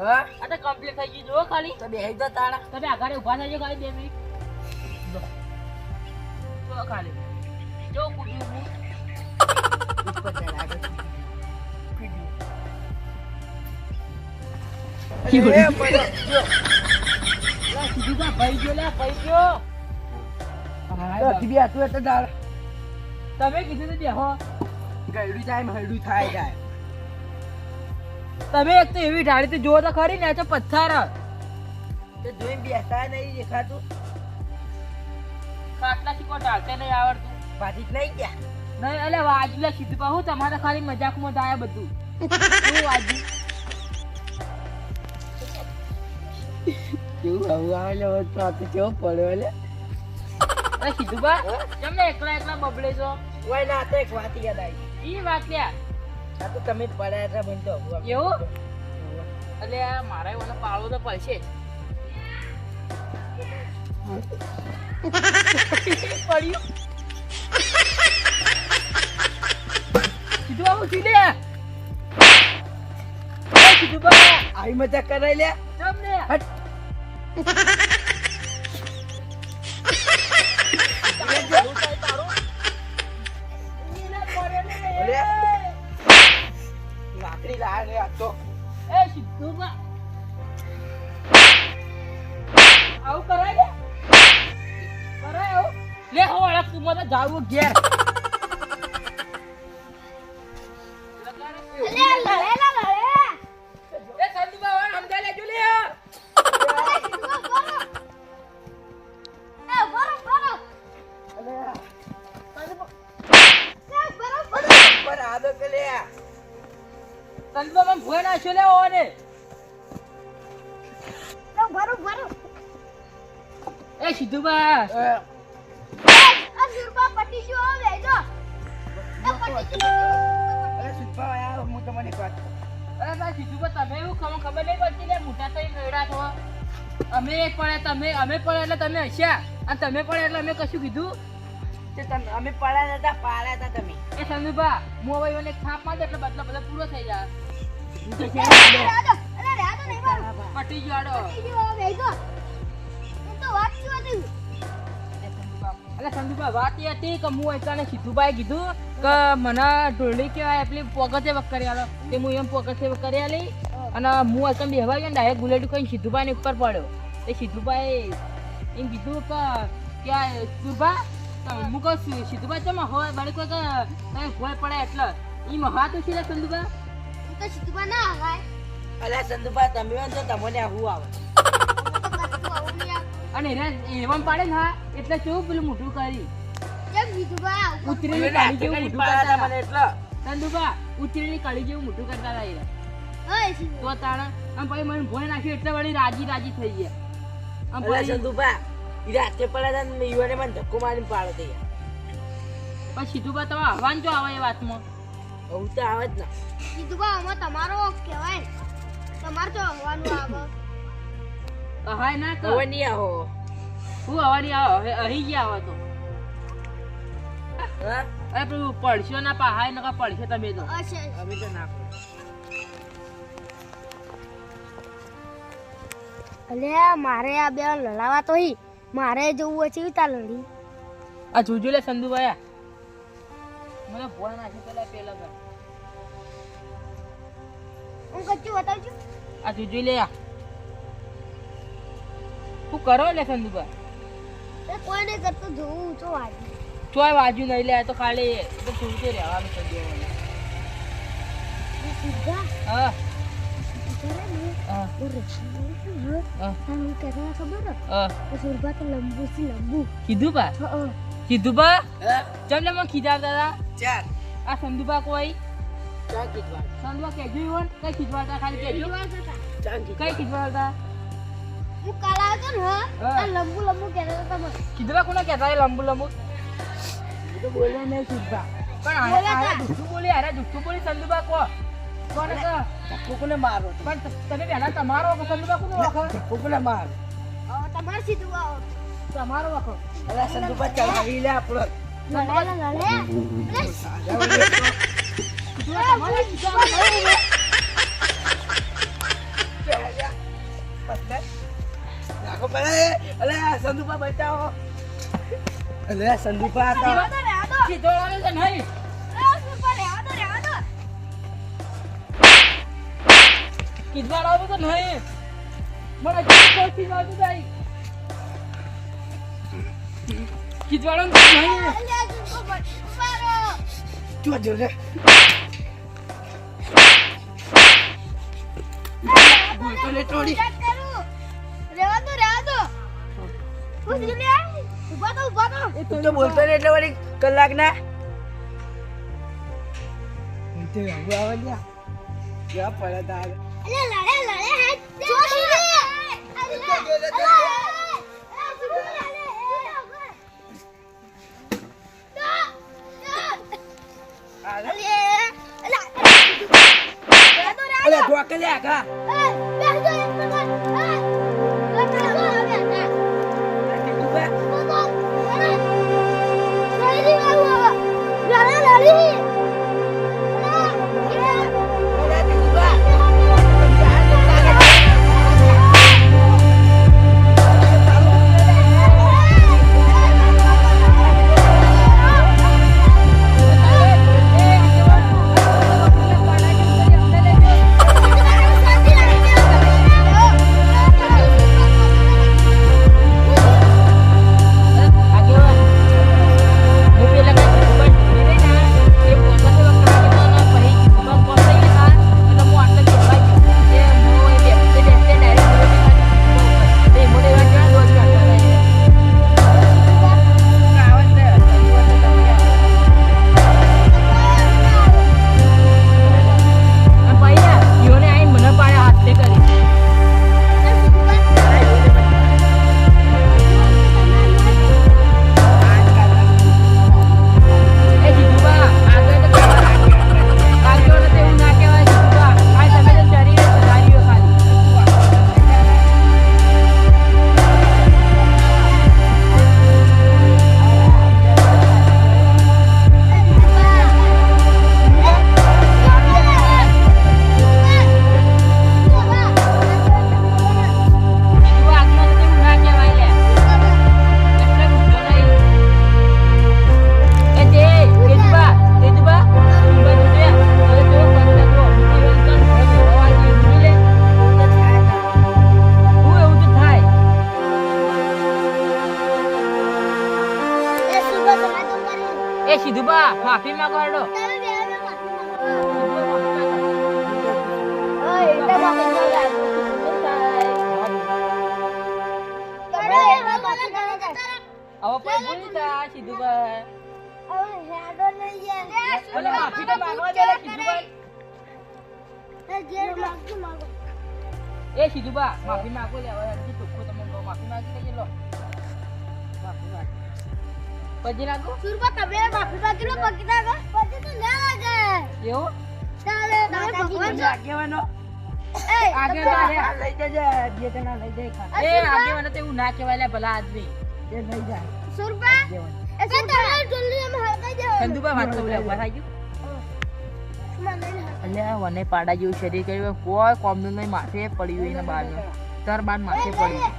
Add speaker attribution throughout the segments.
Speaker 1: હા
Speaker 2: આ તો કમ્પ્લીટ થઈ ગયું જો ખાલી
Speaker 1: તો બેહી દો તાણા
Speaker 2: તમે આગળ ઊભા થજો ખાલી બે મિનિટ જો. જો ખાલી જો કૂદ્યું હું
Speaker 1: ઉપર ચડાવે.
Speaker 2: કીધું.
Speaker 1: અરે, પડ્યો. જો.
Speaker 2: લા, સીધું જા, ભાઈ ગયો લા, ભાઈ ગયો.
Speaker 1: તો હજી બી હતું એટલે દાળ.
Speaker 2: તમે કીધું તો બેહો
Speaker 1: ગયડું થાય ને હરડું થાય જાય
Speaker 2: તમે એક તો એવી ઢાળી તો જો તો ખરી ને આ તો પથ્થર.
Speaker 1: તો જોઈને બેસતા નહીં દેખાતું.
Speaker 2: ખાટલાથી કોઈ ઢાળતે નહીં આવડતું.
Speaker 1: ભાજી જ નહીં ગયા.
Speaker 2: નહીં એટલે વાજલા સીધું પા હું તમારે ખાલી મજાકમાં થાય બધું. શું વાજી
Speaker 1: કેવું આવું આવે લે તો કેવો પડ્યો લે.
Speaker 2: અરે સીધું બા તમને એકલા એકલા બબડે છો?
Speaker 1: ઓય ના તો એક વાત યાદ આવી.
Speaker 2: ઈ વાત લ્યા
Speaker 1: આ તો તમે પડ્યા હતા મને તો
Speaker 2: એવું? એટલે આ મારે મને પાળવો તો પડશે જ. પડ્યું સીધું આવું એ સીધું બા
Speaker 1: આવી મજા કરાઈ લે.
Speaker 2: ચમ
Speaker 1: હટ.
Speaker 2: સીધું બા આવું કરાય કરાય આવું. લે હો અળક તું મને જાવું ઘેર. મને ભોય નાખ્યો લે ઓને એ સીધું બા
Speaker 1: અ, અરે સુભા આયા હું તમને વાત
Speaker 2: અરે ભાઈ સિદ્ધુબા તમે એવું ખબર ખબર નહીં પડતી લે મોટા થઈ ગયડા છો. અમે પડે તમે અમે પડે એટલે તમે હસ્યા. અને તમે પડે એટલે અમે કશું કીધું?
Speaker 1: તે તમે અમે પડ્યા નતા પાડ્યા હતા તમે.
Speaker 2: એ સંદુભા હું હવે મને ખાપ થાપ એટલે બદલો બધો પૂરો થઈ જાય. વાત એ હતી કે હું એકને સિદ્ધુભાઈ કીધું કે મને ઢોળી કહેવાય એટલે પોગતે વક કરી આલો તે હું એમ પોગતે વક કરી આલી અને હું એકમ બેહવા ગયો ડાયરેક્ટ ગુલેટું કઈ સીધુભાઈ ઉપર પડ્યો એ સિદ્ધુભાઈ એમ કીધું કે ક્યાં સુભા હું સીધુભાઈ તમે હોય બાળકો કે તમે ભોય પડે એટલે એમ હાથ તો છે સંદુભા
Speaker 1: અલ્યા સંતુભા તમે હોય ને તો તમને હું આવે.
Speaker 2: અને એને એવમ પાડે ને હા એટલે કેવું પેલું મોટું કરી ઉતરેલી કાળી જેવું મોટું કરતા હતા.
Speaker 1: મને એટલે?
Speaker 2: સંદુભા ઉતરેલી કાળી જેવું મોટું કરતા હતા એ તો તાણા આમ પછી મને ભોય નાખ્યો એટલે વળી રાજી રાજી થઈ ગયા. આમ પછી
Speaker 1: સંતુભા ઈ રાતે પડ્યા હતા ને યુવાને મને ધક્કો મારીને પાડો તે
Speaker 2: પછી સીધું બા તમે હવાન જો આવે એ વાતમાં.
Speaker 1: હું તો આવે જ ના.
Speaker 3: તમારો કહેવાય તમારે તો હવાનું આવે.
Speaker 2: હાય ના કર.
Speaker 1: હવે નહીં આવો.
Speaker 2: હું હવાની આવો. હવે અહીં ગયા આવો તો. અરે પેલું પડશો ના પા હાય નકા પડશે તમે તો.
Speaker 1: અમે તો ના
Speaker 3: અલે મારે આ બે લડાવા તો હી. મારે જવું હોય છે તા લડી.
Speaker 2: આ જોજો લે સંદુભાઈ મને ભોય નાખ્યો પેલા પેલા કર
Speaker 3: હું કચ્ચું બતાવજો.
Speaker 2: આ જોજો લે આ. કરો લે
Speaker 3: એ કોઈ નહીં કરતો જોવું તો વાજી.
Speaker 2: ચોય વાજુ નહીં લે તો ખાલી તો થોડું રહેવાનું
Speaker 3: સીધા?
Speaker 2: હા.
Speaker 3: લંબુ
Speaker 2: કીધું બા?
Speaker 3: હ હ.
Speaker 2: કીધું બા?
Speaker 1: હા.
Speaker 2: ચમ ને મને ખીજાવતા હતા?
Speaker 1: ચાર.
Speaker 2: આ સંદુબા કોઈ?
Speaker 1: ચાર કીધવા
Speaker 2: સંદુબા કહેજો ઈવન કઈ ખીજવાતા ખાલી કહેજો
Speaker 3: બીજી વાર થતા.
Speaker 1: ચાર
Speaker 2: કઈ
Speaker 1: કીધવા
Speaker 2: ખીજવાતા
Speaker 3: હું કાલ આવ્યો ને હા?
Speaker 2: હા.
Speaker 3: લંબુ લંબુ કહેતા હતા મને
Speaker 2: કીધું કોને કહેતા એ લંબુ લંબુ?
Speaker 1: તો બોલ્યો નહીં સુભા
Speaker 2: પણ હારે
Speaker 3: બોલ્યા
Speaker 2: હારે
Speaker 3: તા.
Speaker 2: જુઠ્ઠું બોલી હારે જુઠ્ઠું બોલી સંદુબા કો. કોને?
Speaker 1: કોને મારો
Speaker 2: પણ તમે પહેલા તમારો સંદુબા કોનો
Speaker 1: ધક્કો કોને મારો?
Speaker 3: તમારે સીધું આવો
Speaker 2: તમારો
Speaker 1: અલ્યા સંતુભા ચલાવી લે આપણો.
Speaker 3: લડે ને લડે અરે,
Speaker 2: કીધું તમારે કીધું તો
Speaker 1: નહીં મને પડે અલે આ બચાવો અલે આ સંદુપા આ તો
Speaker 2: નહીં ખીજવાડવાનું તો નહીં મને કોઈ ખીજવાડતું જાય ખીજવાડવાનું તો
Speaker 1: જો જો રે લે ટોળી તું તો બોલતો ને એટલે વળી કલાક ના તે હવે આવે લ્યા. ક્યાં પડે તારે? અલે ઢોકે લે આગા
Speaker 2: એ ઓલે માફી તો માંગવા દે લે સીધું બા એ સીધું બા માફી માંગો લે હવે હજી તમે કહો માફી માંગી લેજે લો. માફી માંગ. પછી નાખો. એવું?
Speaker 1: આગેવાનો.
Speaker 2: આગળ ના રે.
Speaker 1: લઈ જજે જે તને લઈ જાય
Speaker 2: એ આગેવાનો તો એવું ના કહેવાય લે ભલા આદમી.
Speaker 1: એ લઈ જાય.
Speaker 3: સુરપા એ સુરપા જલ્દી અમે હળગાઈ જાવ
Speaker 2: ચંદુબા વાત તો બોલે ઊભા થઈ ગયું. અલ્યા વને પાડા જેવું શરીર કર્યું. કોઈ કોમનું નહીં માથે પડ્યું એને બારનું તાર બાર માથે પડ્યું.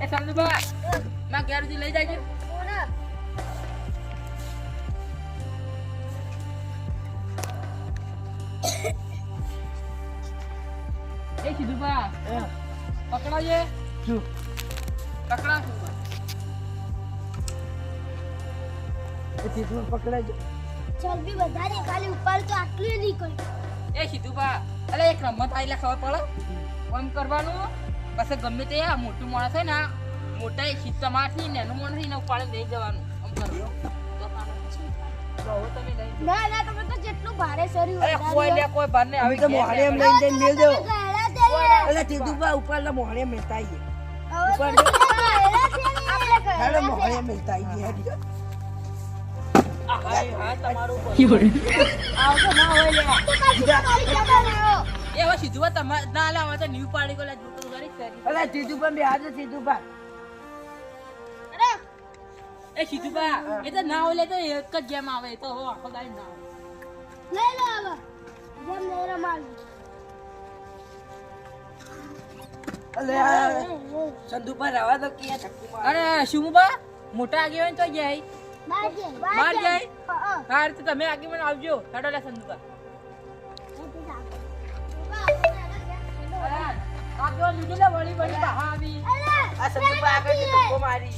Speaker 1: એ
Speaker 2: ચંદુબા માં ઘેર લઈ જાય એ
Speaker 1: એ,
Speaker 2: પકડાજે પકડા
Speaker 1: પકડાય.
Speaker 3: વધારે ખાલી ઉપર તો આટલું નહીં કરી.
Speaker 2: એ સીધુભા બા અલે એક રમત આવેલા ખબર પડે? એમ કરવાનું? પછી ગમે તે આ મોટું માણસ હોય ને મોટા એ સિત્તમ આઠની નાનું માણસ એને ઉપાડીને લઈ જવાનું. આમ કરવું તો ખાનું. બહુ તમે લઈ જાઓ.
Speaker 3: ના ના તમે તો જેટલું ભારે સર્યું
Speaker 2: અરે કોઈ લે કોઈ ભાર ને
Speaker 1: આવી તો મોહાળી એમ લઈને જઈને મેલ દેવો. અલા તીધુબા ઉપરના મોહાળી એમ હેડો મોહાળી મિલતા આઈએ, હેડજો.
Speaker 2: આ હાય, હા, તમારું બોલો. આવતો ના હોય લે. એ હવે સીધું બા તમારે ના લે હવે તો ન્યુ પાડી ગયો લે જૂતું કરી શેરી.
Speaker 1: અલા તીધુબા બે હાથે તીધુબા.
Speaker 2: એ સીધું બા એ તો ના હોય લે તો એક જ ગેમ આવે એ તો આખો દાડી ના આવે
Speaker 1: સંધુભા રવા દો કે
Speaker 2: અરે શુભા મોટા આગેવાન તો જાય. બહાર જાય? હા તો તમે આગેવાન આવજો. ટાટા સંધુભા આગેવાન
Speaker 1: મારી.